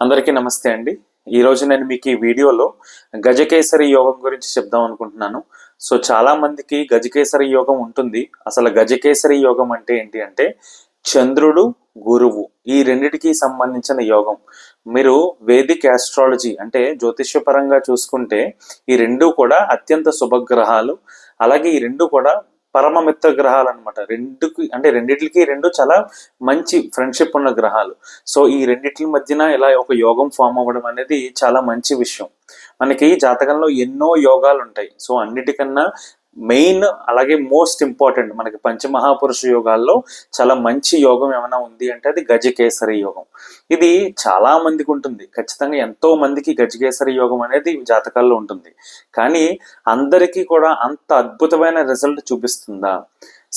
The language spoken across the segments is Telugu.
అందరికీ నమస్తే అండి. ఈరోజు నేను మీకు ఈ వీడియోలో గజకేసరి యోగం గురించి చెప్దాం అనుకుంటున్నాను. సో చాలా మందికి గజకేసరి యోగం ఉంటుంది. అసలు గజకేసరి యోగం అంటే ఏంటి అంటే చంద్రుడు గురువు ఈ రెండిటికి సంబంధించిన యోగం. మీరు వేదిక్ ఆస్ట్రాలజీ అంటే జ్యోతిష్యపరంగా చూసుకుంటే ఈ రెండు కూడా అత్యంత శుభగ్రహాలు. అలాగే ఈ రెండు కూడా పరమ మిత్ర గ్రహాలు అనమాట రెండుకి అంటే రెండిటికి రెండు చాలా మంచి ఫ్రెండ్షిప్ ఉన్న గ్రహాలు. సో ఈ రెండిటి మధ్యన ఇలా ఒక యోగం ఫామ్ అవ్వడం అనేది చాలా మంచి విషయం. మనకి జాతకంలో ఎన్నో యోగాలు ఉంటాయి సో అన్నిటికన్నా మెయిన్ అలాగే మోస్ట్ ఇంపార్టెంట్ మనకి పంచమహాపురుష యోగాల్లో చాలా మంచి యోగం ఏమైనా ఉంది అంటే అది గజకేసరి యోగం. ఇది చాలా మందికి ఉంటుంది. ఖచ్చితంగా ఎంతో మందికి గజకేసరి యోగం అనేది జాతకాల్లో ఉంటుంది. కానీ అందరికీ కూడా అంత అద్భుతమైన రిజల్ట్ చూపిస్తుందా?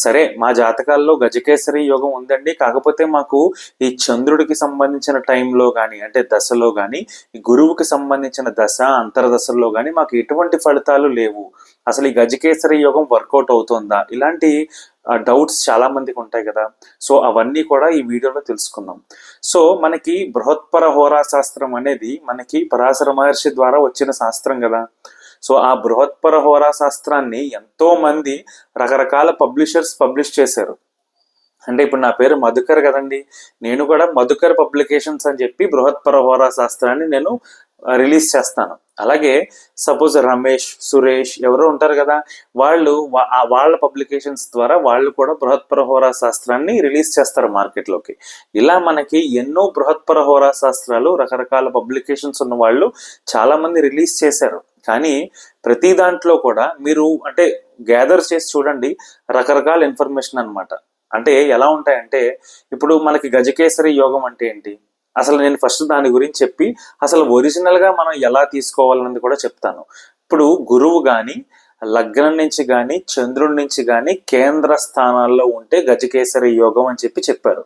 సరే మా జాతకాల్లో గజకేసరి యోగం ఉందండి. కాకపోతే మాకు ఈ చంద్రుడికి సంబంధించిన టైంలో కానీ అంటే దశలో కానీ ఈ గురువుకి సంబంధించిన దశ అంతర్దశల్లో కానీ మాకు ఎటువంటి ఫలితాలు లేవు. అసలు ఈ గజకేసరి యోగం వర్కౌట్ అవుతుందా? ఇలాంటి డౌట్స్ చాలా మందికి ఉంటాయి కదా. సో అవన్నీ కూడా ఈ వీడియోలో తెలుసుకుందాం. సో మనకి బృహత్పర హోరా శాస్త్రం అనేది మనకి పరాశర మహర్షి ద్వారా వచ్చిన శాస్త్రం కదా. సో ఆ బృహత్పర హోరా శాస్త్రాన్ని ఎంతో మంది రకరకాల పబ్లిషర్స్ పబ్లిష్ చేశారు. అంటే ఇప్పుడు నా పేరు మధుకర్ కదండి. నేను కూడా మధుకర్ పబ్లికేషన్స్ అని చెప్పి బృహత్పర హోరా శాస్త్రాన్ని నేను రిలీజ్ చేస్తాను. అలాగే సపోజ్ రమేష్ సురేష్ ఎవరో ఉంటారు కదా వాళ్ళు ఆ వాళ్ళ పబ్లికేషన్స్ ద్వారా వాళ్ళు కూడా బృహత్పర హోరా శాస్త్రాన్ని రిలీజ్ చేస్తారు మార్కెట్లోకి. ఇలా మనకి ఎన్నో బృహత్పర హోరా శాస్త్రాలు రకరకాల పబ్లికేషన్స్ ఉన్న వాళ్ళు చాలామంది రిలీజ్ చేశారు. కానీ ప్రతి దాంట్లో కూడా మీరు అంటే గ్యాదర్ చేసి చూడండి రకరకాల ఇన్ఫర్మేషన్ అనమాట అంటే ఎలా ఉంటాయంటే ఇప్పుడు మనకి గజకేసరి యోగం అంటే ఏంటి? అసలు నేను ఫస్ట్ దాని గురించి చెప్పి అసలు ఒరిజినల్గా మనం ఎలా తీసుకోవాలన్నది కూడా చెప్తాను. ఇప్పుడు గురువు కానీ లగ్నం నుంచి కానీ చంద్రుడి నుంచి కానీ కేంద్ర స్థానాల్లో ఉంటే గజకేసరి యోగం అని చెప్పి చెప్పారు.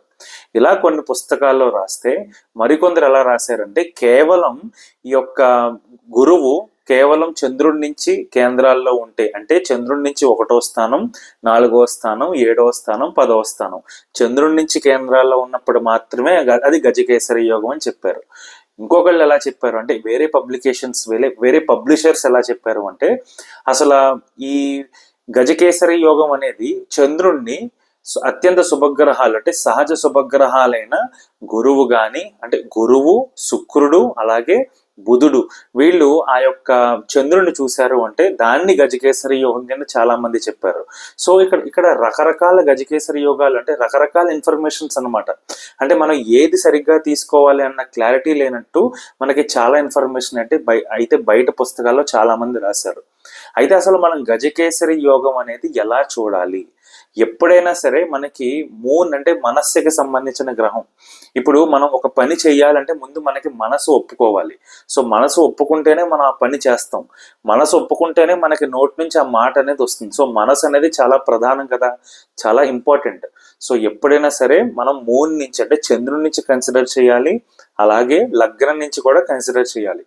ఇలా కొన్ని పుస్తకాల్లో రాస్తే మరికొందరు ఎలా రాశారంటే కేవలం ఈ యొక్క గురువు కేవలం చంద్రుడి నుంచి కేంద్రాల్లో ఉంటే అంటే చంద్రుడి నుంచి ఒకటో స్థానం నాలుగో స్థానం ఏడవ స్థానం పదవ స్థానం. చంద్రుడి నుంచి కేంద్రాల్లో ఉన్నప్పుడు మాత్రమే అది గజకేసరి యోగం అని చెప్పారు. ఇంకొకళ్ళు ఎలా చెప్పారు అంటే వేరే పబ్లికేషన్స్ వేరే వేరే పబ్లిషర్స్ ఎలా చెప్పారు అంటే అసలు ఈ గజకేసరి యోగం అనేది చంద్రుణ్ణి అత్యంత శుభగ్రహాలు అంటే సహజ శుభగ్రహాలైన గురువు కానీ అంటే గురువు శుక్రుడు అలాగే బుధుడు. వీళ్ళు ఆ యొక్క చంద్రుని చూశారు అంటే దాన్ని గజకేసరి యోగం కింద చాలా మంది చెప్పారు. సో ఇక్కడ ఇక్కడ రకరకాల గజకేసరి యోగాలు అంటే రకరకాల ఇన్ఫర్మేషన్స్ అనమాట అంటే మనం ఏది సరిగ్గా తీసుకోవాలి అన్న క్లారిటీ లేనట్టు మనకి చాలా ఇన్ఫర్మేషన్ అంటే బయ అయితే బయట పుస్తకాల్లో చాలా మంది రాశారు. అయితే అసలు మనం గజకేసరి యోగం అనేది ఎలా చూడాలి? ఎప్పుడైనా సరే మనకి మూన్ అంటే మనస్సుకి సంబంధించిన గ్రహం. ఇప్పుడు మనం ఒక పని చేయాలంటే ముందు మనకి మనసు ఒప్పుకోవాలి. సో మనసు ఒప్పుకుంటేనే మనం ఆ పని చేస్తాం. మనసు ఒప్పుకుంటేనే మనకి నోటి నుంచి ఆ మాట అనేది వస్తుంది. సో మనసు అనేది చాలా ప్రధానం కదా. చాలా ఇంపార్టెంట్. సో ఎప్పుడైనా సరే మనం మూన్ నుంచి అంటే చంద్రుడి నుంచి కన్సిడర్ చేయాలి. అలాగే లగ్నం నుంచి కూడా కన్సిడర్ చేయాలి.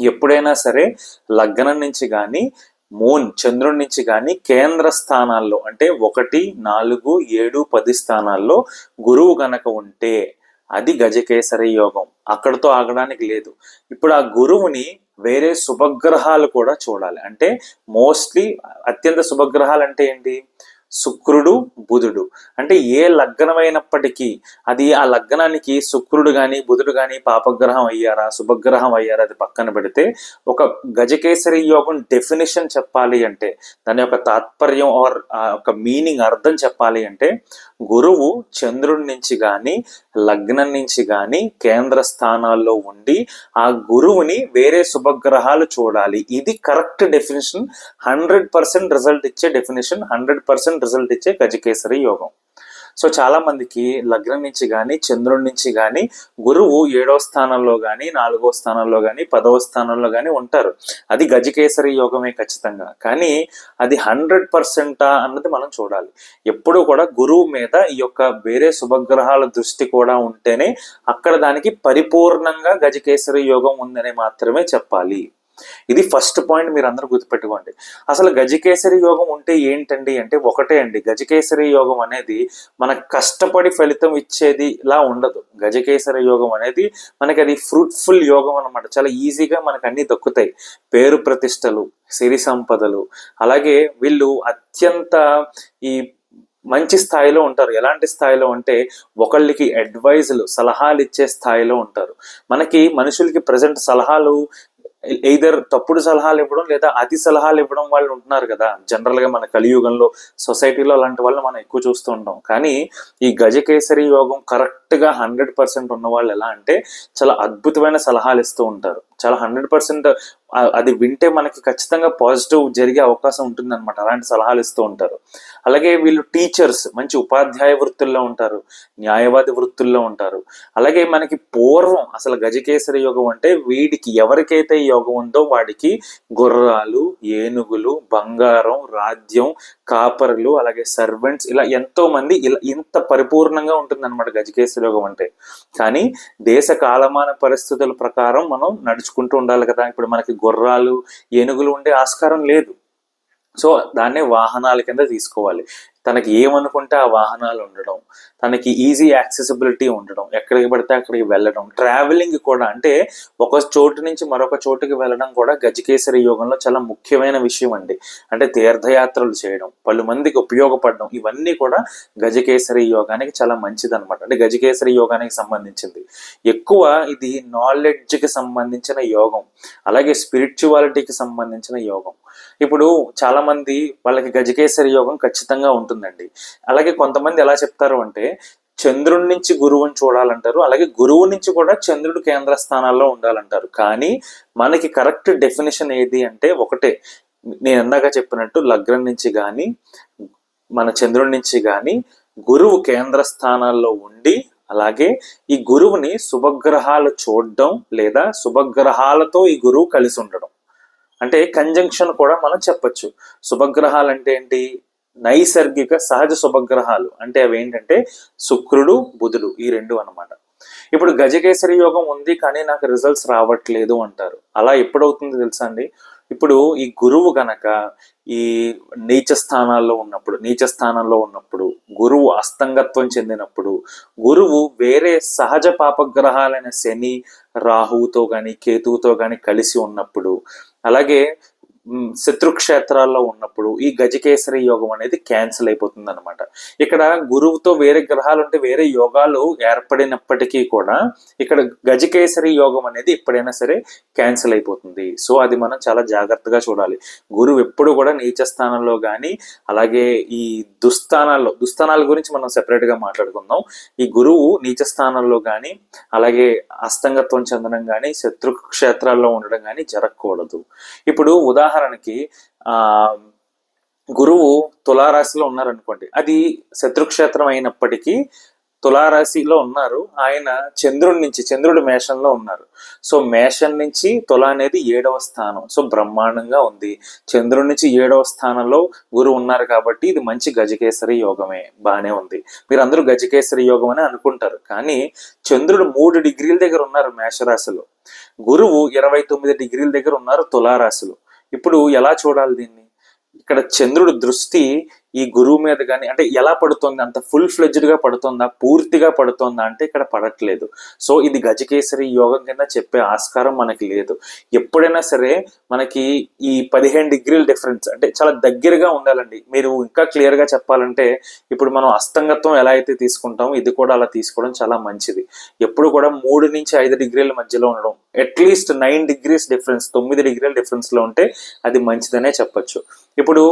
ఎప్పుడైనా సరే లగ్నం నుంచి కానీ మూన్ చంద్రుడి నుంచి కానీ కేంద్ర స్థానాల్లో అంటే ఒకటి నాలుగు ఏడు పది స్థానాల్లో గురువు గనక ఉంటే అది గజకేసరి యోగం. అక్కడతో ఆగడానికి లేదు. ఇప్పుడు ఆ గురువుని వేరే శుభగ్రహాలు కూడా చూడాలి. అంటే మోస్ట్లీ అత్యంత శుభగ్రహాలు అంటే ఏంటి? శుక్రుడు బుధుడు. అంటే ఏ లగ్నమైనప్పటికీ అది ఆ లగ్నానికి శుక్రుడు కానీ బుధుడు కానీ పాపగ్రహం అయ్యారా శుభగ్రహం అయ్యారా అది పక్కన పెడితే ఒక గజకేసరి యోగం డెఫినేషన్ చెప్పాలి అంటే దాని యొక్క తాత్పర్యం ఆర్ ఒక మీనింగ్ అర్థం చెప్పాలి అంటే గురువు చంద్రుడి నుంచి కానీ లగ్నం నుంచి కానీ కేంద్ర స్థానాల్లో ఉండి ఆ గురువుని వేరే శుభగ్రహాలు చూడాలి. ఇది correct definition hundred percent result ఇచ్చే డెఫినేషన్ హండ్రెడ్ పర్సెంట్ రిజల్ట్ ఇచ్చే గజకేసరి యోగం. సో చాలా మందికి లగ్నం నుంచి కానీ చంద్రుడి నుంచి కానీ గురువు ఏడో స్థానంలో కానీ నాలుగో స్థానంలో కానీ పదవ స్థానంలో కానీ ఉంటారు. అది గజకేసరి యోగమే ఖచ్చితంగా. కానీ అది హండ్రెడ్ పర్సెంటా అన్నది మనం చూడాలి. ఎప్పుడూ కూడా గురువు మీద ఈ యొక్క వేరే శుభగ్రహాల దృష్టి కూడా ఉంటేనే అక్కడ దానికి పరిపూర్ణంగా గజకేసరి యోగం ఉందని మాత్రమే చెప్పాలి. ఇది ఫస్ట్ పాయింట్ మీరు అందరూ గుర్తుపెట్టుకోండి. అసలు గజకేసరి యోగం ఉంటే ఏంటండి అంటే ఒకటే అండి. గజకేసరి యోగం అనేది మనకు కష్టపడి ఫలితం ఇచ్చేది ఇలా ఉండదు. గజకేసరి యోగం అనేది మనకి అది ఫ్రూట్ఫుల్ యోగం అనమాట చాలా ఈజీగా మనకు అన్ని దక్కుతాయి. పేరు ప్రతిష్టలు సిరి సంపదలు అలాగే వీళ్ళు అత్యంత ఈ మంచి స్థాయిలో ఉంటారు. ఎలాంటి స్థాయిలో అంటే ఒకళ్ళకి అడ్వైజులు సలహాలు ఇచ్చే స్థాయిలో ఉంటారు. మనకి మనుషులకి ప్రజెంట్ సలహాలు ఎయిదర్ తప్పుడు సలహాలు ఇవ్వడం లేదా అతి సలహాలు ఇవ్వడం వాళ్ళు ఉంటున్నారు కదా. జనరల్గా మన కలియుగంలో సొసైటీలో అలాంటి వాళ్ళు మనం ఎక్కువ చూస్తూ ఉంటాం. కానీ ఈ గజకేసరి యోగం కరెక్ట్గా హండ్రెడ్ పర్సెంట్ ఉన్న వాళ్ళు ఎలా అంటే చాలా అద్భుతమైన సలహాలు ఇస్తూ ఉంటారు. చాలా హండ్రెడ్ పర్సెంట్ అది వింటే మనకి ఖచ్చితంగా పాజిటివ్ జరిగే అవకాశం ఉంటుంది అనమాట అలాంటి సలహాలు ఇస్తూ ఉంటారు. అలాగే వీళ్ళు టీచర్స్ మంచి ఉపాధ్యాయ వృత్తుల్లో ఉంటారు న్యాయవాది వృత్తుల్లో ఉంటారు. అలాగే మనకి పూర్వం అసలు గజకేసరి యోగం అంటే వీడికి ఎవరికైతే యోగం ఉందో వాడికి గుర్రాలు ఏనుగులు బంగారం రాజ్యం కాపరులు అలాగే సర్వెంట్స్ ఇలా ఎంతో మంది ఇలా ఇంత పరిపూర్ణంగా ఉంటుంది అనమాట గజకేసరి యోగం అంటే. కానీ దేశ కాలమాన పరిస్థితుల ప్రకారం మనం నడుచు నడుచుకుంటూ ఉండాలి కదా. ఇప్పుడు మనకి గుర్రాలు ఏనుగులు ఉండే ఆస్కారం లేదు. సో దాన్నే వాహనాల కింద తీసుకోవాలి. తనకి ఏమనుకుంటే ఆ వాహనాలు ఉండడం. తనకి ఈజీ యాక్సెసిబిలిటీ ఉండడం ఎక్కడికి పడితే అక్కడికి వెళ్ళడం. ట్రావెలింగ్ కూడా అంటే ఒక చోటు నుంచి మరొక చోటుకి వెళ్ళడం కూడా గజకేసరి యోగంలో చాలా ముఖ్యమైన విషయం అండి. అంటే తీర్థయాత్రలు చేయడం పలు మందికి ఉపయోగపడడం ఇవన్నీ కూడా గజకేసరి యోగానికి చాలా మంచిది అనమాట అంటే గజకేసరి యోగానికి సంబంధించింది. ఎక్కువ ఇది నాలెడ్జ్కి సంబంధించిన యోగం అలాగే స్పిరిచువాలిటీకి సంబంధించిన యోగం. ఇప్పుడు చాలామంది వాళ్ళకి గజకేసరి యోగం ఖచ్చితంగా ఉంటుందండి. అలాగే కొంతమంది ఎలా చెప్తారు అంటే చంద్రుడి నుంచి గురువుని చూడాలంటారు. అలాగే గురువు నుంచి కూడా చంద్రుడు కేంద్ర స్థానాల్లో ఉండాలంటారు. కానీ మనకి కరెక్ట్ డెఫినేషన్ ఏది అంటే ఒకటే. నేను ఇందాక చెప్పినట్టు లగ్నం నుంచి కానీ మన చంద్రుడి నుంచి కానీ గురువు కేంద్ర స్థానాల్లో ఉండి అలాగే ఈ గురువుని శుభగ్రహాలు చూడడం లేదా శుభగ్రహాలతో ఈ గురువు కలిసి ఉండడం. అంటే కంజంక్షన్ కూడా మనం చెప్పొచ్చు. శుభగ్రహాలు అంటే ఏంటి? నైసర్గిక సహజ శుభగ్రహాలు అంటే అవి ఏంటంటే శుక్రుడు బుధుడు ఈ రెండు అన్నమాట. ఇప్పుడు గజకేసరి యోగం ఉంది కానీ నాకు రిజల్ట్స్ రావట్లేదు అంటారు. అలా ఎప్పుడవుతుంది తెలుసా అండి? ఇప్పుడు ఈ గురువు గనక ఈ నీచ స్థానాల్లో ఉన్నప్పుడు నీచ స్థానంలో ఉన్నప్పుడు గురువు అస్తంగత్వం చెందినప్పుడు గురువు వేరే సహజ పాపగ్రహాలైన శని రాహువుతో కానీ కేతువుతో కానీ కలిసి ఉన్నప్పుడు అలాగే శత్రుక్షేత్రాల్లో ఉన్నప్పుడు ఈ గజకేసరి యోగం అనేది క్యాన్సిల్ అయిపోతుంది అనమాట ఇక్కడ గురువుతో వేరే గ్రహాలు ఉంటే వేరే యోగాలు ఏర్పడినప్పటికీ కూడా ఇక్కడ గజకేసరి యోగం అనేది ఎప్పుడైనా సరే క్యాన్సిల్ అయిపోతుంది. సో అది మనం చాలా జాగ్రత్తగా చూడాలి. గురువు ఎప్పుడు కూడా నీచ స్థానంలో కానీ అలాగే ఈ దుస్థానాల్లో దుస్థానాల గురించి మనం సెపరేట్గా మాట్లాడుకుందాం. ఈ గురువు నీచ స్థానంలో కానీ అలాగే అస్తంగత్వం చెందడం కానీ శత్రు క్షేత్రాల్లో ఉండడం కానీ జరగకూడదు. ఇప్పుడు ఉదాహరణ ఉదాహరణకి ఆ గురువు తులారాశిలో ఉన్నారనుకోండి అది శత్రుక్షేత్రం అయినప్పటికీ తులారాశిలో ఉన్నారు ఆయన చంద్రుడి నుంచి చంద్రుడు మేషంలో ఉన్నారు. సో మేషం నుంచి తుల అనేది ఏడవ స్థానం. సో బ్రహ్మాండంగా ఉంది. చంద్రుడి నుంచి ఏడవ స్థానంలో గురువు ఉన్నారు కాబట్టి ఇది మంచి గజకేసరి యోగమే బాగానే ఉంది. మీరు అందరూ గజకేసరి యోగం అని అనుకుంటారు. కానీ చంద్రుడు మూడు డిగ్రీల దగ్గర ఉన్నారు మేషరాశిలో. గురువు ఇరవై తొమ్మిది డిగ్రీల దగ్గర ఉన్నారు తులారాశిలో. ఇప్పుడు ఎలా చూడాలి దీన్ని? ఇక్కడ చంద్రుడు దృష్టి ఈ గురువు మీద కానీ అంటే ఎలా పడుతుంది? అంత ఫుల్ ఫ్లెడ్జ్డ్గా పడుతుందా? పూర్తిగా పడుతుందా? అంటే ఇక్కడ పడట్లేదు. సో ఇది గజకేసరి యోగం కింద చెప్పే ఆస్కారం మనకి లేదు. ఎప్పుడైనా సరే మనకి ఈ పదిహేను డిగ్రీల డిఫరెన్స్ అంటే చాలా దగ్గరగా ఉండాలండి. మీరు ఇంకా క్లియర్గా చెప్పాలంటే ఇప్పుడు మనం అస్తంగత్వం ఎలా అయితే తీసుకుంటామో ఇది కూడా అలా తీసుకోవడం చాలా మంచిది. ఎప్పుడు కూడా మూడు నుంచి ఐదు డిగ్రీల మధ్యలో ఉండడం అట్లీస్ట్ నైన్ డిగ్రీస్ డిఫరెన్స్ తొమ్మిది డిగ్రీల డిఫరెన్స్లో ఉంటే అది మంచిదనే చెప్పొచ్చు. ఇప్పుడు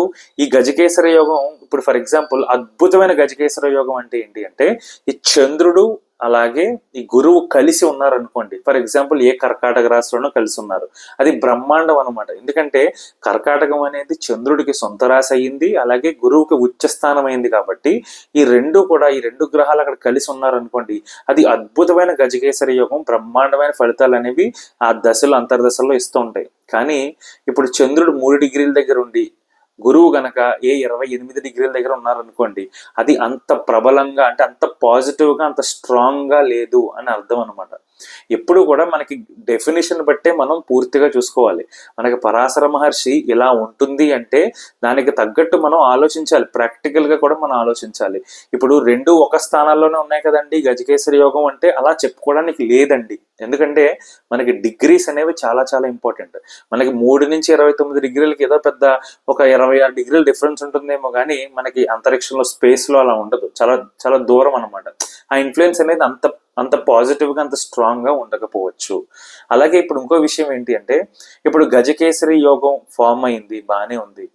ఈ గజకేసరి యోగం ఇప్పుడు ఫర్ ఎగ్జాంపుల్ అద్భుతమైన గజకేశ్వర యోగం అంటే ఏంటి అంటే ఈ చంద్రుడు అలాగే ఈ గురువు కలిసి ఉన్నారు అనుకోండి ఫర్ ఎగ్జాంపుల్ ఏ కర్కాటక రాశిలోనో కలిసి ఉన్నారు. అది బ్రహ్మాండం అనమాట ఎందుకంటే కర్కాటకం అనేది చంద్రుడికి సొంత రాశి అయ్యింది అలాగే గురువుకి ఉచ్చస్థానం అయింది కాబట్టి ఈ రెండు కూడా ఈ రెండు గ్రహాలు అక్కడ కలిసి ఉన్నారు అనుకోండి అది అద్భుతమైన గజకేసరి యోగం బ్రహ్మాండమైన ఫలితాలు అనేవి ఆ దశలు అంతర్దశల్లో ఇస్తూ ఉంటాయి. కానీ ఇప్పుడు చంద్రుడు మూడు డిగ్రీల దగ్గర ఉండి గురువు గనక ఏ ఇరవై ఎనిమిది డిగ్రీల దగ్గర ఉన్నారనుకోండి అది అంత ప్రబలంగా అంటే అంత పాజిటివ్గా అంత స్ట్రాంగ్గా లేదు అని అర్థం అనమాట ఎప్పుడు కూడా మనకి డెఫినేషన్ బట్టే మనం పూర్తిగా చూసుకోవాలి. మనకి పరాశర మహర్షి ఇలా ఉంటుంది అంటే దానికి తగ్గట్టు మనం ఆలోచించాలి. ప్రాక్టికల్గా కూడా మనం ఆలోచించాలి. ఇప్పుడు రెండు ఒక స్థానాల్లోనే ఉన్నాయి కదండి. గజకేసరి యోగం అంటే అలా చెప్పుకోవడానికి లేదండి. ఎందుకంటే మనకి డిగ్రీస్ అనేవి చాలా చాలా ఇంపార్టెంట్ మనకి మూడు నుంచి ఇరవై తొమ్మిది డిగ్రీలకి ఏదో పెద్ద ఒక ఇరవై ఆరు డిగ్రీల డిఫరెన్స్ ఉంటుందేమో కానీ మనకి అంతరిక్షంలో స్పేస్లో అలా ఉండదు. చాలా చాలా దూరం అనమాట ఆ ఇన్ఫ్లుయెన్స్ అనేది అంత అంత పాజిటివ్గా అంత స్ట్రాంగ్గా ఉండకపోవచ్చు. అలాగే ఇప్పుడు ఇంకో విషయం ఏంటి అంటే ఇప్పుడు గజకేసరి యోగం ఫామ్ అయింది బాగానే ఉంది.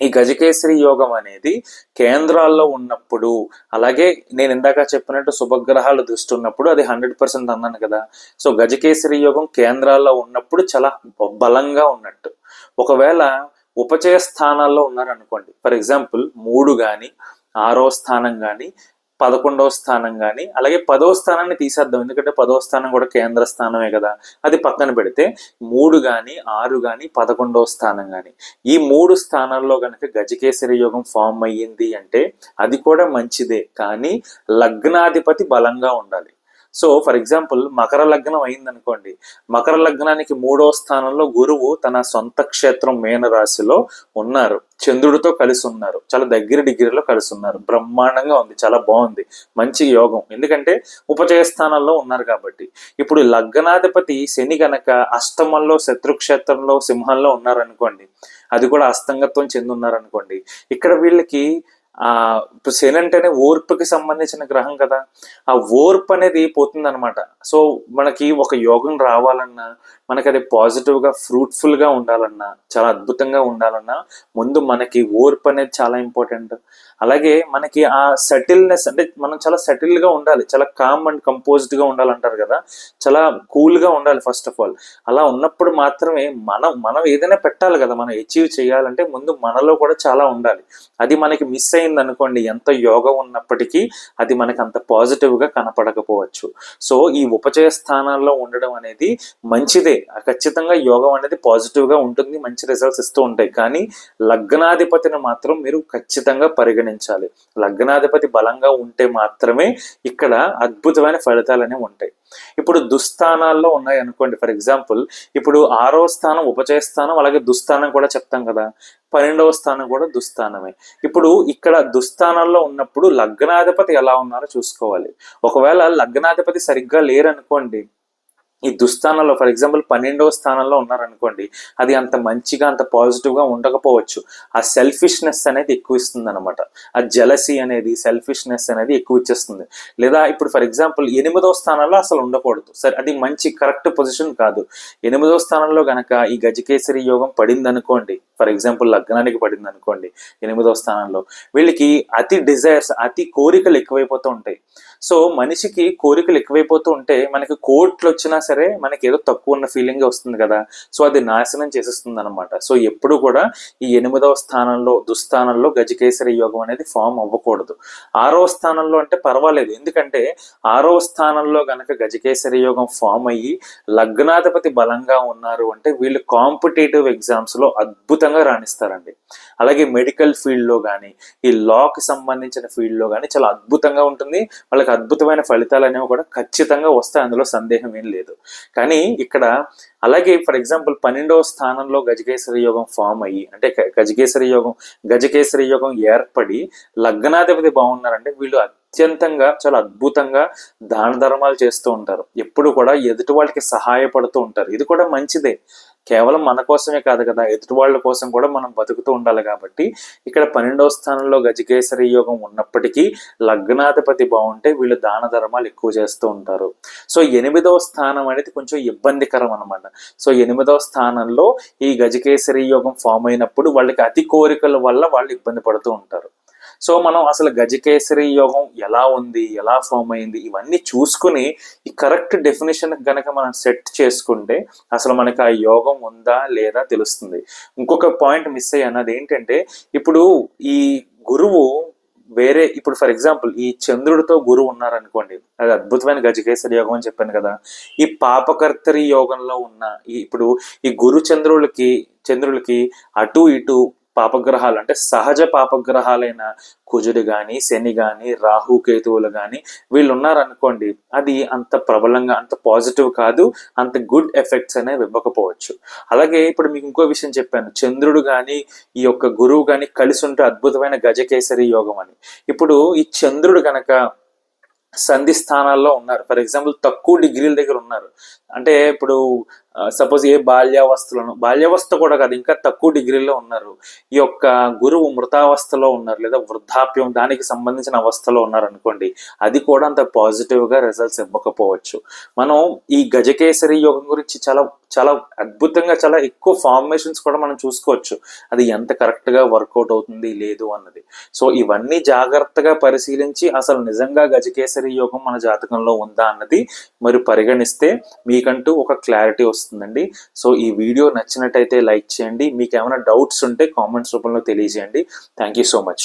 ఈ గజకేసరి యోగం అనేది కేంద్రాల్లో ఉన్నప్పుడు అలాగే నేను ఇందాక చెప్పినట్టు శుభగ్రహాలు దృష్టి ఉన్నప్పుడు అది హండ్రెడ్ పర్సెంట్ అన్నాను కదా. సో గజకేసరి యోగం కేంద్రాల్లో ఉన్నప్పుడు చాలా బలంగా ఉన్నట్టు. ఒకవేళ ఉపచయ స్థానాల్లో ఉన్నారనుకోండి ఫర్ ఎగ్జాంపుల్ మూడు కానీ ఆరో స్థానం కానీ పదకొండవ స్థానం కానీ అలాగే పదో స్థానాన్ని తీసేద్దాం. ఎందుకంటే పదో స్థానం కూడా కేంద్ర స్థానమే కదా. అది పక్కన పెడితే మూడు కానీ ఆరు కానీ పదకొండవ స్థానం కానీ ఈ మూడు స్థానాల్లో కనుక గజకేసరి యోగం ఫామ్ అయ్యింది అంటే అది కూడా మంచిదే. కానీ లగ్నాధిపతి బలంగా ఉండాలి. సో ఫర్ ఎగ్జాంపుల్ మకర లగ్నం అయిందనుకోండి. మకర లగ్నానికి మూడో స్థానంలో గురువు తన సొంత క్షేత్రం మేన రాశిలో ఉన్నారు. చంద్రుడితో కలిసి ఉన్నారు. చాలా దగ్గర డిగ్రీలో కలిసి ఉన్నారు. బ్రహ్మాండంగా ఉంది. చాలా బాగుంది. మంచి యోగం. ఎందుకంటే ఉపచయ స్థానంలో ఉన్నారు కాబట్టి. ఇప్పుడు లగ్నాధిపతి శని గనక అష్టమంలో శత్రుక్షేత్రంలో సింహంలో ఉన్నారనుకోండి. అది కూడా అస్తంగత్వం చెందున్నారనుకోండి. ఇక్కడ వీళ్ళకి ఆ ఇప్పుడు శని అంటేనే ఓర్పుకి సంబంధించిన గ్రహం కదా. ఆ ఓర్పు అనేది పోతుందనమాట సో మనకి ఒక యోగం రావాలన్నా మనకి అది పాజిటివ్గా ఫ్రూట్ఫుల్గా ఉండాలన్నా చాలా అద్భుతంగా ఉండాలన్నా ముందు మనకి ఓర్పు అనేది చాలా ఇంపార్టెంట్. అలాగే మనకి ఆ సెటిల్నెస్ అంటే మనం చాలా సెటిల్గా ఉండాలి. చాలా కామ్ అండ్ కంపోజ్డ్గా ఉండాలంటారు కదా. చాలా కూల్గా ఉండాలి ఫస్ట్ ఆఫ్ ఆల్. అలా ఉన్నప్పుడు మాత్రమే మనం మనం ఏదైనా పెట్టాలి కదా. మనం అచీవ్ చేయాలంటే ముందు మనలో కూడా చాలా ఉండాలి. అది మనకి మిస్ అయింది అనుకోండి ఎంత యోగం ఉన్నప్పటికీ అది మనకి అంత పాజిటివ్గా కనపడకపోవచ్చు. సో ఈ ఉపచయ స్థానాల్లో ఉండడం అనేది మంచిదే. ఖచ్చితంగా యోగం అనేది పాజిటివ్గా ఉంటుంది మంచి రిజల్ట్స్ ఇస్తూ ఉంటాయి. కానీ లగ్నాధిపతిని మాత్రం మీరు ఖచ్చితంగా పరిగణించాలి. లగ్నాధిపతి బలంగా ఉంటే మాత్రమే ఇక్కడ అద్భుతమైన ఫలితాలు అనేవి ఉంటాయి. ఇప్పుడు దుస్థానాల్లో ఉన్నాయి అనుకోండి ఫర్ ఎగ్జాంపుల్ ఇప్పుడు ఆరో స్థానం ఉపచయ స్థానం అలాగే దుస్థానం కూడా చెప్తాం కదా. పన్నెండవ స్థానం కూడా దుస్థానమే. ఇప్పుడు ఇక్కడ దుస్థానంలో ఉన్నప్పుడు లగ్నాధిపతి ఎలా ఉన్నారో చూసుకోవాలి. ఒకవేళ లగ్నాధిపతి సరిగ్గా లేరనుకోండి ఈ దుస్థానంలో ఫర్ ఎగ్జాంపుల్ పన్నెండవ స్థానంలో ఉన్నారనుకోండి అది అంత మంచిగా అంత పాజిటివ్గా ఉండకపోవచ్చు. ఆ సెల్ఫిష్నెస్ అనేది ఎక్కువ ఇస్తుంది అనమాట ఆ జలసీ అనేది సెల్ఫిష్నెస్ అనేది ఎక్కువ ఇచ్చేస్తుంది లేదా ఇప్పుడు ఫర్ ఎగ్జాంపుల్ ఎనిమిదవ స్థానంలో అసలు ఉండకూడదు. సరే అది మంచి కరెక్ట్ పొజిషన్ కాదు. ఎనిమిదవ స్థానంలో గనక ఈ గజకేసరి యోగం పడింది అనుకోండి ఫర్ ఎగ్జాంపుల్ లగ్నానికి పడింది అనుకోండి ఎనిమిదవ స్థానంలో వీళ్ళకి అతి డిజైర్స్ అతి కోరికలు ఎక్కువైపోతూ ఉంటాయి. సో మనిషికి కోరికలు ఎక్కువైపోతూ ఉంటే మనకి కోట్లు వచ్చినా సరే మనకి ఏదో తక్కువ ఉన్న ఫీలింగ్ వస్తుంది కదా. సో అది నాశనం చేసేస్తుంది అనమాట సో ఎప్పుడు కూడా ఈ ఎనిమిదవ స్థానంలో దుస్థానంలో గజకేసరి యోగం అనేది ఫామ్ అవ్వకూడదు. ఆరవ స్థానంలో అంటే పర్వాలేదు. ఎందుకంటే ఆరవ స్థానంలో గనక గజకేసరి యోగం ఫామ్ అయ్యి లగ్నాధిపతి బలంగా ఉన్నారు అంటే వీళ్ళు కాంపిటేటివ్ ఎగ్జామ్స్లో అద్భుతంగా రాణిస్తారండి. అలాగే మెడికల్ ఫీల్డ్లో కానీ ఈ లాకి సంబంధించిన ఫీల్డ్లో కానీ చాలా అద్భుతంగా ఉంటుంది. వాళ్ళకి అద్భుతమైన ఫలితాలు అనేవి కూడా ఖచ్చితంగా వస్తాయి. అందులో సందేహం ఏం లేదు. కానీ ఇక్కడ అలాగే ఫర్ ఎగ్జాంపుల్ పన్నెండవ స్థానంలో గజకేశ్వరి యోగం ఫామ్ అయ్యి అంటే గజకేశ్వరి యోగం గజకేసరి యోగం ఏర్పడి లగ్నాధిపతి బాగున్నారంటే వీళ్ళు అత్యంతంగా చాలా అద్భుతంగా దాన ధర్మాలు చేస్తూ ఉంటారు. ఎప్పుడు కూడా ఎదుటి వాళ్ళకి సహాయపడుతూ ఉంటారు. ఇది కూడా మంచిదే. కేవలం మన కోసమే కాదు కదా ఎదుటి వాళ్ళ కోసం కూడా మనం బతుకుతూ ఉండాలి కాబట్టి ఇక్కడ పన్నెండవ స్థానంలో గజకేసరి యోగం ఉన్నప్పటికీ లగ్నాధిపతి బాగుంటే వీళ్ళు దాన ధర్మాలు ఎక్కువ చేస్తూ ఉంటారు. సో ఎనిమిదవ స్థానం అనేది కొంచెం ఇబ్బందికరం అనమాట సో ఎనిమిదవ స్థానంలో ఈ గజకేసరి యోగం ఫామ్ అయినప్పుడు వాళ్ళకి అతి కోరికల వల్ల వాళ్ళు ఇబ్బంది పడుతూ ఉంటారు. సో మనం అసలు గజకేసరి యోగం ఎలా ఉంది ఎలా ఫామ్ అయింది ఇవన్నీ చూసుకుని ఈ కరెక్ట్ డెఫినేషన్ కనుక మనం సెట్ చేసుకుంటే అసలు మనకి ఆ యోగం ఉందా లేదా తెలుస్తుంది. ఇంకొక పాయింట్ మిస్ అయ్యాను. అది ఏంటంటే ఇప్పుడు ఈ గురువు వేరే ఇప్పుడు ఫర్ ఎగ్జాంపుల్ ఈ చంద్రుడితో గురువు ఉన్నారనుకోండి అది అద్భుతమైన గజకేసరి యోగం అని చెప్పాను కదా ఈ పాపకర్తరి యోగంలో ఉన్న ఈ ఇప్పుడు ఈ గురు చంద్రులకి చంద్రులకి అటు ఇటు పాపగ్రహాలు అంటే సహజ పాపగ్రహాలైన కుజుడు కానీ శని కానీ రాహు కేతువులు కానీ వీళ్ళు ఉన్నారనుకోండి అది అంత ప్రబలంగా అంత పాజిటివ్ కాదు అంత గుడ్ ఎఫెక్ట్స్ అనేవి ఇవ్వకపోవచ్చు. అలాగే ఇప్పుడు మీకు ఇంకో విషయం చెప్పాను చంద్రుడు కానీ ఈ యొక్క గురువు కానీ కలిసి ఉంటే అద్భుతమైన గజకేసరి యోగం అని. ఇప్పుడు ఈ చంద్రుడు కనుక సంధి స్థానాల్లో ఉన్నారు ఫర్ ఎగ్జాంపుల్ తక్కువ డిగ్రీల దగ్గర ఉన్నారు అంటే ఇప్పుడు సపోజ్ ఏ బాల్యావస్థలను బాల్యావస్థ కూడా కాదు ఇంకా తక్కువ డిగ్రీలో ఉన్నారు. ఈ యొక్క గురువు మృతావస్థలో ఉన్నారు లేదా వృద్ధాప్యం దానికి సంబంధించిన అవస్థలో ఉన్నారు అనుకోండి అది కూడా అంత పాజిటివ్గా రిజల్ట్స్ ఇవ్వకపోవచ్చు. మనం ఈ గజకేసరి యోగం గురించి చాలా చాలా అద్భుతంగా చాలా ఎక్కువ ఫార్మేషన్స్ కూడా మనం చూసుకోవచ్చు. అది ఎంత కరెక్ట్గా వర్కౌట్ అవుతుంది లేదు అన్నది. సో ఇవన్నీ జాగ్రత్తగా పరిశీలించి అసలు నిజంగా గజకేసరి యోగం మన జాతకంలో ఉందా అన్నది మరి పరిగణిస్తే మీకంటూ ఒక క్లారిటీ వస్తుందండి. సో ఈ వీడియో నచ్చినట్టయితే లైక్ చేయండి. మీకు ఏమైనా డౌట్స్ ఉంటే కామెంట్స్ రూపంలో తెలియజేయండి. Thank you so much